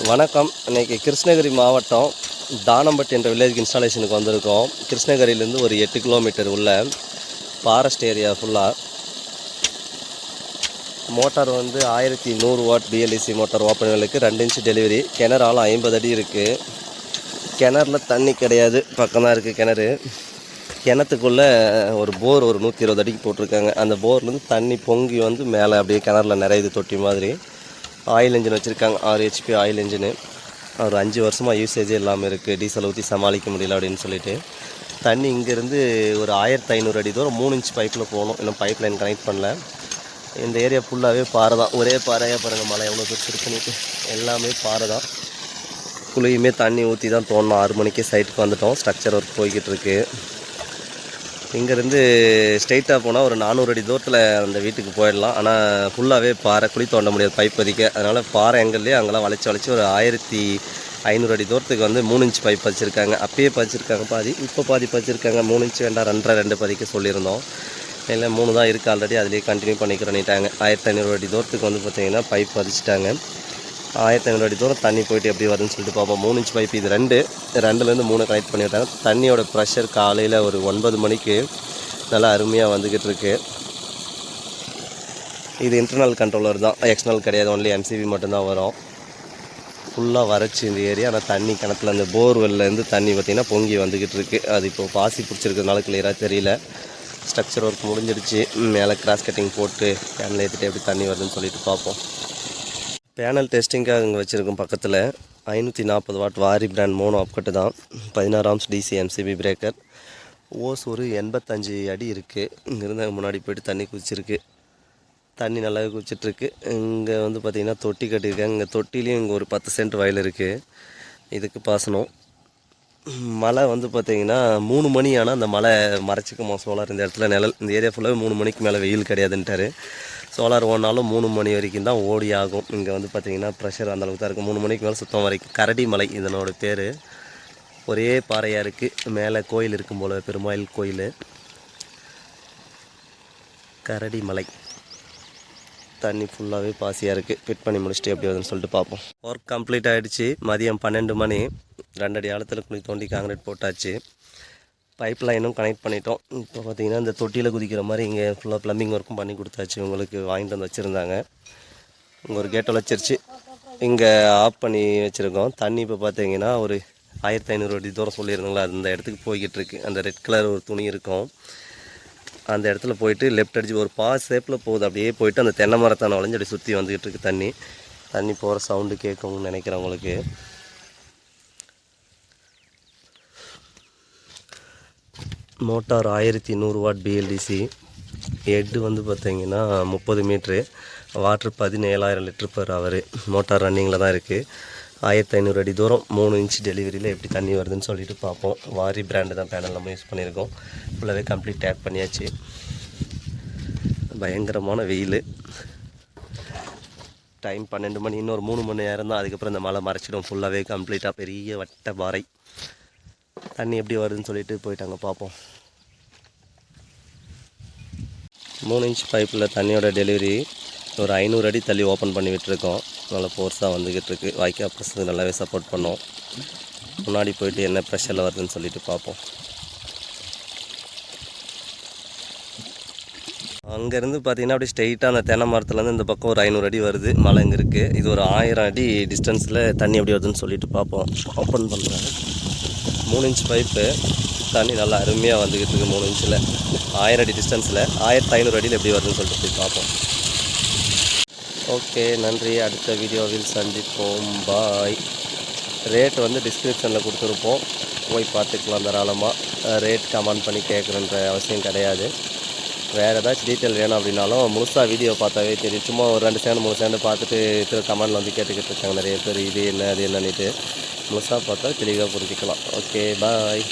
வணக்கம். இன்னைக்கு கிருஷ்ணகிரி மாவட்டம் தானம்பட்டு என்ற வில்லேஜ் இன்ஸ்டாலேஷனுக்கு வந்திருக்கோம். கிருஷ்ணகிரியிலேருந்து ஒரு எட்டு கிலோமீட்டர் உள்ள ஃபாரஸ்ட் ஏரியா ஃபுல்லாக மோட்டார் வந்து ஆயிரத்தி நூறு வாட் பிஎல்இசி மோட்டார் ஓப்பன் ரெண்டு இன்ச்சு டெலிவரி கிணறு ஆழம் ஐம்பது அடி இருக்குது கிணறுல தண்ணி கிடையாது. பக்கம்தான் இருக்குது கிணறு. கிணத்துக்குள்ளே ஒரு போர் ஒரு நூற்றி இருபது அடிக்கு போட்டிருக்காங்க. அந்த போர்லேருந்து தண்ணி பொங்கி வந்து மேலே அப்படியே கிணறுல நிறையுது தொட்டி மாதிரி. ஆயில் இன்ஜின் வச்சுருக்காங்க. ஆறு ஹெச்பி ஆயில் இன்ஜினு ஒரு அஞ்சு வருஷமாக யூசேஜே இல்லாமல் இருக்குது டீசல் ஊற்றி சமாளிக்க முடியல அப்படின்னு சொல்லிட்டு. தண்ணி இங்கேருந்து ஒரு ஆயிரத்தி ஐநூறு அடி தூரம் மூணு இன்ச் பைப்பில் போகணும். இன்னும் பைப் லைன் கனெக்ட் பண்ணல. இந்த ஏரியா ஃபுல்லாகவே பாறை தான். ஒரே பாறையாக பாருங்கள் மலை. எவ்வளோ பெருசு இருக்குன்னு எல்லாமே பாறை தான். குழியுமே தண்ணி ஊற்றி தான் தோணும் ஆறு மணிக்கே சைட்டுக்கு வந்துட்டோம். ஸ்ட்ரக்சர் ஒர்க் போய்கிட்டு இருக்குது இங்கேருந்து ஸ்ட்ரெயிட்டாக போனால் ஒரு நானூறு அடி தூரத்தில் அந்த வீட்டுக்கு போயிடலாம். ஆனால் ஃபுல்லாகவே பாறை குழி தோண்ட முடியாது பைப் பதிக்க அதனால் பாறை எங்கள்லேயே அங்கெல்லாம் வளைச்சி வளைச்சி ஒரு ஆயிரத்தி ஐநூறு அடி தூரத்துக்கு வந்து மூணு இன்ச் பைப் பதிச்சிருக்காங்க அப்பயே பதிச்சிருக்காங்க பாதி இப்போ பாதி பதிச்சிருக்காங்க. மூணு இன்ச் வேண்டாம் ரெண்டரை ரெண்டு பதிக்க சொல்லியிருந்தோம். இல்லை மூணு தான் இருக்குது ஆல்ரெடி அதிலேயே கண்டினியூ பண்ணிக்கிறோன்னிட்டாங்க ஆயிரத்தி ஐநூறு அடி தூரத்துக்கு வந்து பார்த்திங்கன்னா பைப் பதிச்சிட்டாங்க. ஆயிரத்தி ஐநூறு அடி தூரம் தண்ணி போயிட்டு எப்படி வருதுன்னு சொல்லிட்டு பார்ப்போம். மூணு இன்ச் பைப் இது ரெண்டு. ரெண்டுலேருந்து மூணு கனெக்ட் பண்ணிவிட்டாங்க தண்ணியோட ப்ரெஷர் காலையில் ஒரு ஒன்பது மணிக்கு நல்லா அருமையாக வந்துக்கிட்டு இருக்கு. இது இன்டர்னல் கண்ட்ரோலர் தான். எக்ஸ்டர்னல் கிடையாது. ஒன்லி எம்சிபி மட்டும்தான் வரும். ஃபுல்லாக வறட்சி இந்த ஏரியா ஆனால் தண்ணி கிணத்துல அந்த போர்வெல்லேருந்து தண்ணி பார்த்திங்கன்னா பொங்கி வந்துக்கிட்டு இருக்கு. அது இப்போ பாசி பிடிச்சிருக்கிறதுனால கிளியராக தெரியல. ஸ்ட்ரக்சர் ஒர்க் முடிஞ்சிடுச்சு. மேலே கிராஸ் கட்டிங் போட்டு கேனில் ஏற்றிட்டு எப்படி தண்ணி வருதுன்னு சொல்லிட்டு பார்ப்போம். பேனல் டெஸ்டிங்காக இங்கே வச்சுருக்கோம் பக்கத்தில் ஐநூற்றி நாற்பது வாட் வாரி பிராண்ட் மோனோ அப்கட்டு தான். பதினாறு ஆம்ஸ் டிசி எம்சிபி பிரேக்கர். ஓஸ் ஒரு எண்பத்தஞ்சு அடி இருக்குது இங்கேருந்து அங்க முன்னாடி போயிட்டு தண்ணி குதிச்சிருக்கு. தண்ணி நல்லாவே குதிச்சிட்ருக்கு. இங்கே வந்து பார்த்திங்கன்னா தொட்டி கட்டியிருக்காங்க. இங்கே தொட்டிலையும் இங்கே ஒரு பத்து சென்ட் வயல் இருக்குது இதுக்கு பாசனம். மழை வந்து பார்த்தீங்கன்னா மூணு மணி ஆனால் அந்த மழை மறைச்சிக்குமா சோலார் இந்த இடத்துல நிழல் இந்த ஏரியா ஃபுல்லாகவே மூணு மணிக்கு மேலே வெயில் கிடையாதுன்ட்டாரு. சோலார் ஓடினாலும் மூணு மணி வரைக்கும் தான் ஓடி ஆகும். இங்கே வந்து பார்த்தீங்கன்னா ப்ரெஷர் அந்தளவுக்கு தான் இருக்குது மூணு மணிக்கு மேலே சுத்தம் வரைக்கும். கரடி மலை இதனோட பேர். ஒரே பாறையாக இருக்குது மேலே கோயில் இருக்கும் போல் பெருமாள் கோயில். கரடி மலை. தண்ணி ஃபுல்லாகவே பாசியாக இருக்குது ஃபிட் பண்ணி முடிச்சுட்டு எப்படி வருதுன்னு சொல்லிட்டு பார்ப்போம் ஒர்க் கம்ப்ளீட் ஆகிடுச்சு மதியம் பன்னெண்டு மணி. ரெண்டடி ஆழத்தில் குழி தோண்டி காங்கிரீட் போட்டாச்சு. பைப் லைனும் கனெக்ட் பண்ணிட்டோம். இப்போ பார்த்தீங்கன்னா இந்த தொட்டியில் குதிக்கிற மாதிரி இங்கே ஃபுல்லாக ப்ளம்பிங் ஒர்க்கும் பண்ணி கொடுத்தாச்சு. உங்களுக்கு வாங்கிட்டு வந்து வச்சுருந்தாங்க. இங்கே ஒரு கேட்டை வச்சிருச்சு. இங்கே ஆஃப் பண்ணி வச்சுருக்கோம். தண்ணி இப்போ பார்த்தீங்கன்னா ஒரு ஆயிரத்தி ஐநூறு அடி தூரம் சொல்லியிருந்தாங்களா? அந்த இடத்துக்கு போய்கிட்டு இருக்கு. அந்த ரெட் கலர் ஒரு துணி இருக்கும். அந்த இடத்துல போயிட்டு லெஃப்ட் அடிச்சு ஒரு பா ஷேப்பில் போகுது. அப்படியே போயிட்டு அந்த தென்னை மரத்தான வளைஞ்சு அப்படி சுற்றி வந்துக்கிட்டு இருக்கு தண்ணி. தண்ணி போகிற சவுண்டு கேட்கும்னு நினைக்கிறேன் உங்களுக்கு. மோட்டார் ஆயிரத்தி நூறு வாட் பிஎல்டிசி ஹெட்டு வந்து பார்த்திங்கன்னா முப்பது மீட்ரு. வாட்ரு பதினேழாயிரம் லிட்ரு பர் ஹவர் மோட்டார் ரன்னிங்கில் தான் இருக்குது ஆயிரத்தி ஐநூறு அடி தூரம் மூணு இன்ச் டெலிவரியில் எப்படி தண்ணி வருதுன்னு சொல்லிட்டு பார்ப்போம். வாரி பிராண்டு தான் பேனல் நம்ம யூஸ் பண்ணியிருக்கோம். ஃபுல்லாகவே கம்ப்ளீட் டேக் பண்ணியாச்சு. பயங்கரமான வெயில். டைம் பன்னெண்டு மணி இன்னொரு மூணு மணி நேரம் தான் அதுக்கப்புறம் இந்த மழை மறைச்சிடும். ஃபுல்லாகவே கம்ப்ளீட்டாக பெரிய வட்ட பாறை. தண்ணி எப்படி வருதுன்னு சொல்லிட்டு போயிட்டாங்க பார்ப்போம் மூணு இன்ச் பைப்பில் தண்ணியோட டெலிவரி ஒரு ஐநூறு அடி தள்ளி ஓப்பன் பண்ணி விட்டுருக்கோம். நல்லா ஃபோர்ஸாக வந்துக்கிட்டு இருக்கு. வாய்க்கா ப்ரெஸ்ஸுக்கு நல்லாவே சப்போர்ட் பண்ணோம். முன்னாடி போயிட்டு என்ன ப்ரெஷரில் வருதுன்னு சொல்லிட்டு பார்ப்போம் அங்கேருந்து பார்த்தீங்கன்னா அப்படியே ஸ்ட்ரெயிட்டாக அந்த தென்னை மரத்துலேருந்து இந்த பக்கம் ஒரு ஐநூறு அடி வருது. மலை இங்கே இருக்குது இது ஒரு ஆயிரம் அடி டிஸ்டன்ஸில் தண்ணி எப்படி வருதுன்னு சொல்லிட்டு பார்ப்போம் ஓப்பன் பண்ணுறேன் மூணு இன்ச் பைப்பு தண்ணி நல்லா அருமையாக வந்துக்கிட்டு இருக்கு மூணு இன்ச்சில் ஆயிரம் அடி டிஸ்டன்ஸில் ஆயிரத்தி ஐநூறு அடியில் எப்படி வருதுன்னு சொல்லிட்டு போய் பார்ப்போம். ஓகே நன்றி. அடுத்த வீடியோவில் சந்திப்போம். பாய் ரேட் வந்து டிஸ்கிரிப்ஷனில் கொடுத்துருப்போம். போய் பார்த்துக்கலாம் தாராளமாக ரேட் கமெண்ட் பண்ணி கேட்குறன்ற அவசியம் கிடையாது. வேறு ஏதாச்சும் டீட்டெயில் வேணும் அப்படின்னாலும் முழுசாக வீடியோ பார்த்தாவே தெரியும். சும்மா ஒரு ரெண்டு சேனல் மூணு சேனல் பார்த்துட்டு திரு கமெண்டில் வந்து கேட்டுக்கிட்டு இருக்காங்க நிறைய பேர். இது என்ன அது என்னன்னுட்டு முழுசாக பார்த்தா தெளிவாக புரிஞ்சுக்கலாம். Okay bye